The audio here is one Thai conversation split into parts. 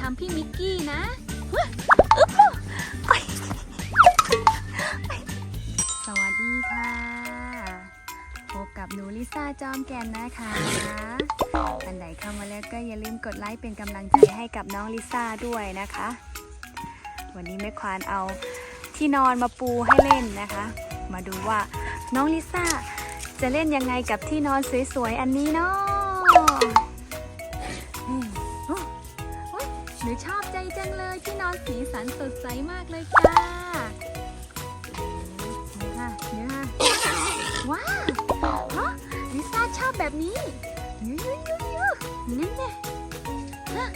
ทำพี่มิกกี้นะสวัสดีค่ะ พบกับหนูลิซ่าจอมแก่นนะคะอันไหนเข้ามาแล้วก็อย่าลืมกดไลค์เป็นกำลังใจให้กับน้องลิซ่าด้วยนะคะ วันนี้แม่ควานเอาที่นอนมาปูให้เล่นนะคะ มาดูว่าน้องลิซ่าจะเล่นยังไงกับที่นอนสวยๆอันนี้เนาะ จังเลยที่นอนสีสันสดใสมากเลยจ้านี่ค่ะนี่ค่ะว้าวฮะลิซ่าชอบแบบนี้ยูยูยูยูนี่แน่ฮะ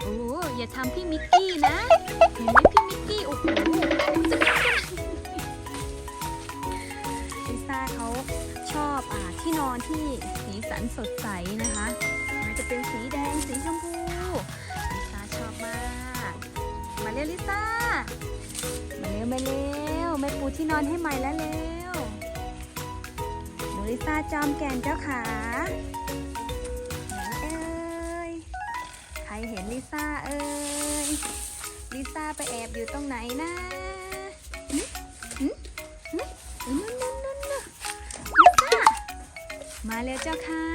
โอ้อย่าทำพี่มิกกี้นะเห็นไหมพี่มิกกี้โอ้โหลิซ่าเขาชอบอ่าที่นอนที่สีสันสดใสนะคะมันจะเป็นสีแดงสีชมพู มาเร็วแม่ปูที่นอนให้ใหม่แล้วเร็วหนูลิซ่าจอมแก่นเจ้าขาไหนเอ่ยใครเห็นลิซ่าเอ่ยลิซ่าไปแอบอยู่ตรงไหนนะหึหึหึนู่นนู่นนู่นนู่นลิซ่ามาเร็วเจ้าค่ะ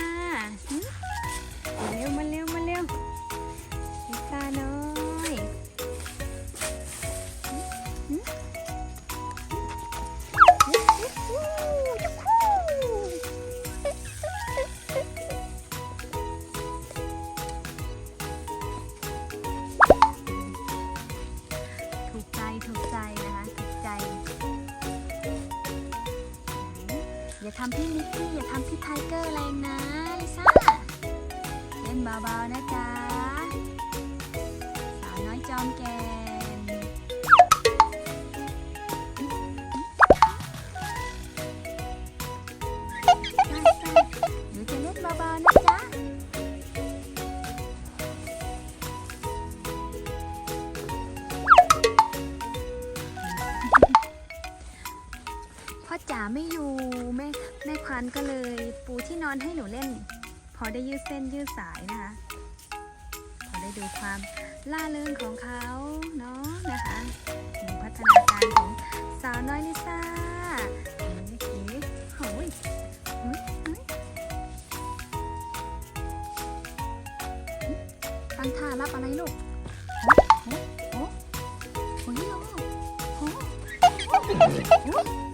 ทำพี่มิกกี้อย่าทำพี่ไทเกอร์แรงนะลิซ่าเล่นเบาๆนะจ๊ะ พันก็เลยปูที่นอนให้หนูเล่น พอได้ยืดเส้นยืดสายนะคะ พอได้ดูความล่าเริงของเขาเนาะนะคะถึงพัฒนาการของสาวน้อยลิซ่าเฮ้ยเฮ้ยโอ้ยตั้งท่ารับอะไรลูกโอ้โอ้โอ้โอ้ยโอ้โอ้โอ้เ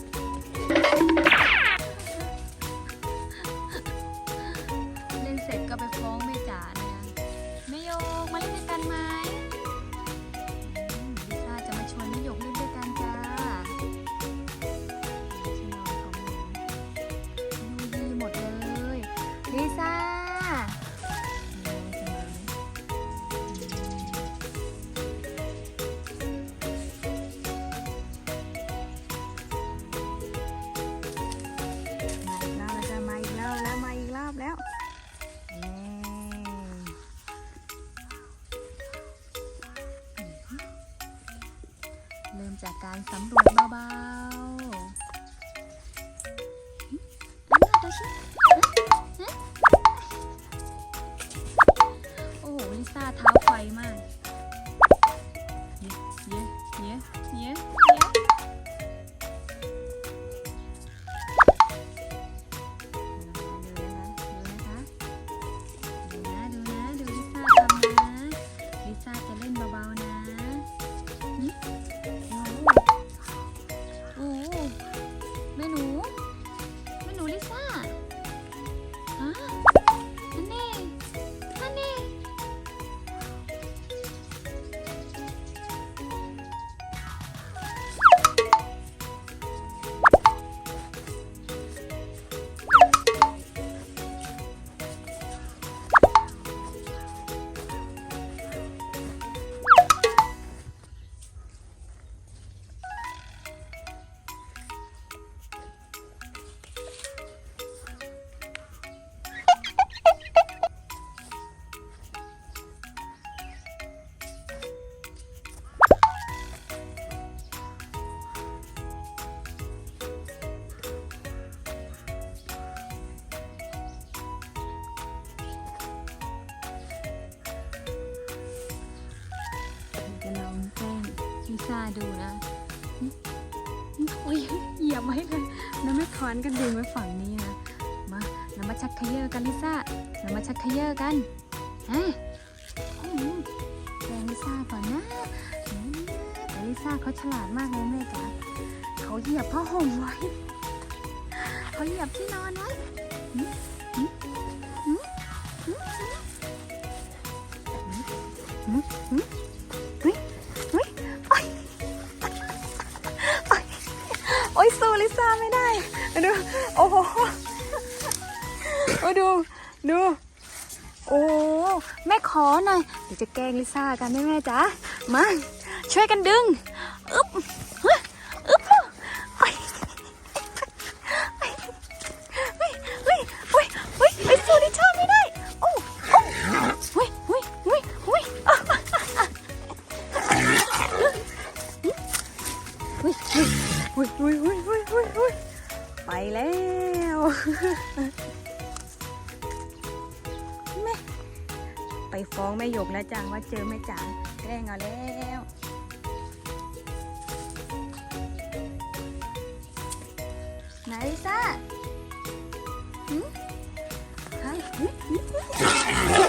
การสำรวจเบา ซ่าดูนะอุ้ยเหยียบไว้เลยแล้วไม่คอนกันดึงไว้ฝั่งนี้นะ มาเรามาชักเขยอกันลิซ่าเรามาชักเขยอกันฮะอืมแกล้งลิซ่าก่อนนะแต่ลิซ่าเขาฉลาดมากเลยแม่จ๋าเขาเหยียบผ้าห่มไว้ เขาเหยียบที่นอนไว้หืม อ้ยสู้ลิซ่าไม่ได้ดูโอ้โหโอ้ดูดู โอ้แม่ขอหน่อยเดี๋ยวจะแกล้งลิซ่ากันแม่แม่จ๋ามาช่วยกันดึง ไปฟ้องแม่หยกแล้วจ้าว่าเจอแม่จ๋าแกล้งเอาแล้วไหนลิซ่าหืมใค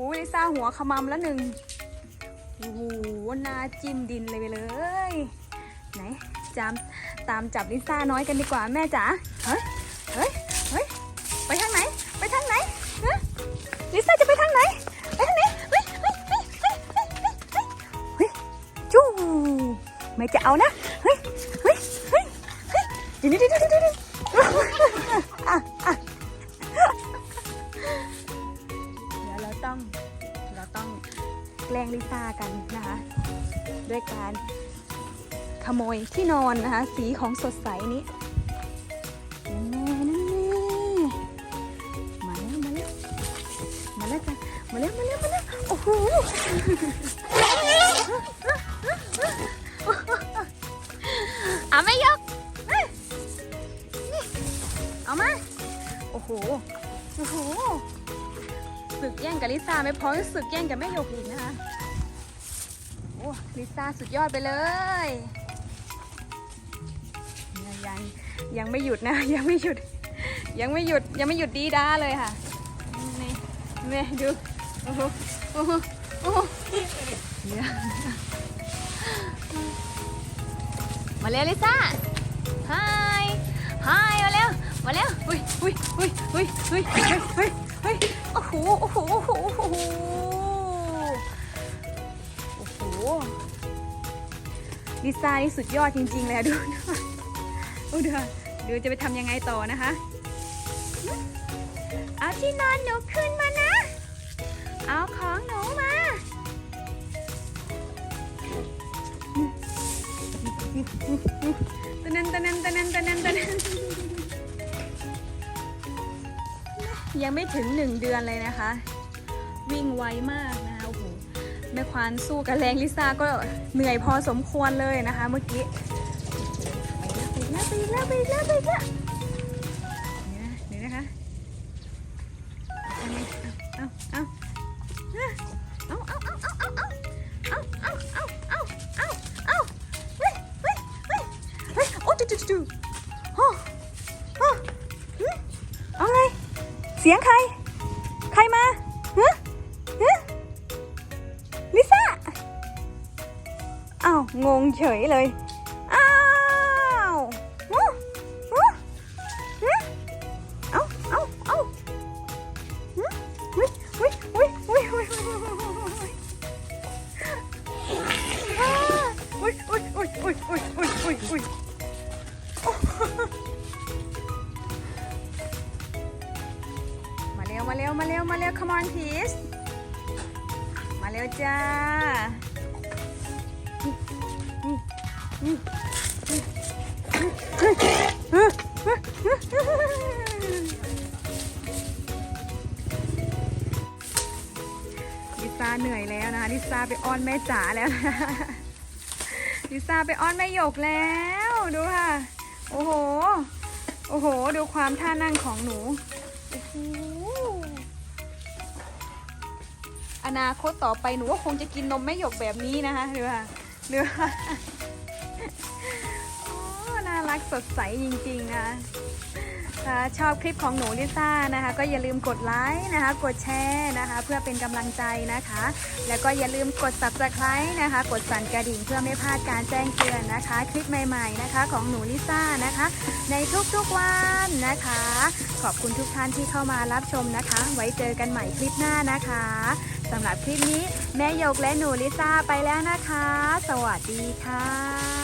อ้ลิซ่าหัวขมำแล้วหนึ่งโอ้โหนาจิ้มดินเลยไปเลย ไหนจามตามจับลิซ่าน้อยกันดีกว่าแม่จ๋า เฮ้ย เฮ้ย เฮ้ย ไปทางไหน ไปทางไหนฮะลิซ่าจะไปทางไหน ไปทางไหนเฮ้ยเฮ้ยเฮ้ยเฮ้ยเฮ้ยเฮ้จู้แม่จะเอานะ เฮ้ย เฮ้ย เฮ้ยเฮ้ยเดี๋ยวเดี๋ยวเดี๋ย กันนะคะ ด้วยการขโมยที่นอนนะคะ สีของสดใสนี้แน่นั่นแน่มาแล้วมาแล้วมาแล้วจ้ะมาแล้วมาแล้วมาแล้วโอ้โหเอาไม่ยกเอามา โอ้โห โอ้โหศึกแย่งกับลิซ่าไม่พอยังศึกแย่งกับแม่ยกอีกนะคะ โอ้ลิซ่าสุดยอดไปเลยยังยังยังไม่หยุดนะ ยังไม่หยุด ยังไม่หยุดยังไม่หยุดดีด้าเลยค่ะนี่แม่ดูโอ้โหโอ้โหโอ้โหมาเร็วลิซ่าฮายฮายมาเร็วมาเร็วอุ้ยอุ้ยอุ้ยอุ้ยอุ้ยเฮ้ยเฮ้ยเฮ้ยโอ้โหโอ้โหโอ้โหโอ้โหโอ้โห ดีไซน์นี่สุดยอดจริง ๆ เลยอะดูนะโอ้เดี๋ยวดูจะไปทำยังไงต่อนะคะ เอาที่นอนหนูขึ้นมานะ เอาของหนูมาตะนันตะนันตะนันตะนันตะนันยังไม่ถึงหนึ่งเดือนเลยนะคะ วิ่งไวมากนะ แม่ควานสู้กับแรงลิซ่าก็เหนื่อยพอสมควรเลยนะคะ เมื่อกี้ไปแล้วไปแล้วไปแล้วไปแล้วเดี๋ยวนะคะเอาเอาเอาเอาเอาเอาเอาเอาเอาเอาเอาเอาเอาเฮ้ยเฮ้ยเฮ้ยเฮ้ยโอ้จุดจุดจุดโอ้โอ้เอาไงเสียงใคร ใครมา ngon chửi เลย ลิซ่าเหนื่อยแล้วนะคะลิซ่าไปอ้อนแม่จ๋าแล้วนะลิซ่าไปอ้อนแม่หยกแล้วดูค่ะ โอ้โห โอ้โห ดูความท่านั่งของหนูอนาคตต่อไปหนูก็คงจะกินนมแม่หยกแบบนี้นะคะดูค่ะดูค่ะ กสดใสจริงๆนะคะชอบคลิปของหนูลิซ่านะคะ ก็อย่าลืมกดไลค์นะคะ กดแชร์นะคะ เพื่อเป็นกำลังใจนะคะ แล้วก็อย่าลืมกด subscribe นะคะ กดสั่นกระดิ่งเพื่อไม่พลาดการแจ้งเตือนนะคะ คลิปใหม่ๆนะคะ ของหนูลิซ่านะคะ ในทุกๆวันนะคะ ขอบคุณทุกท่านที่เข้ามารับชมนะคะ ไว้เจอกันใหม่คลิปหน้านะคะสำหรับคลิปนี้แม่ยกและหนูลิซ่าไปแล้วนะคะ สวัสดีค่ะ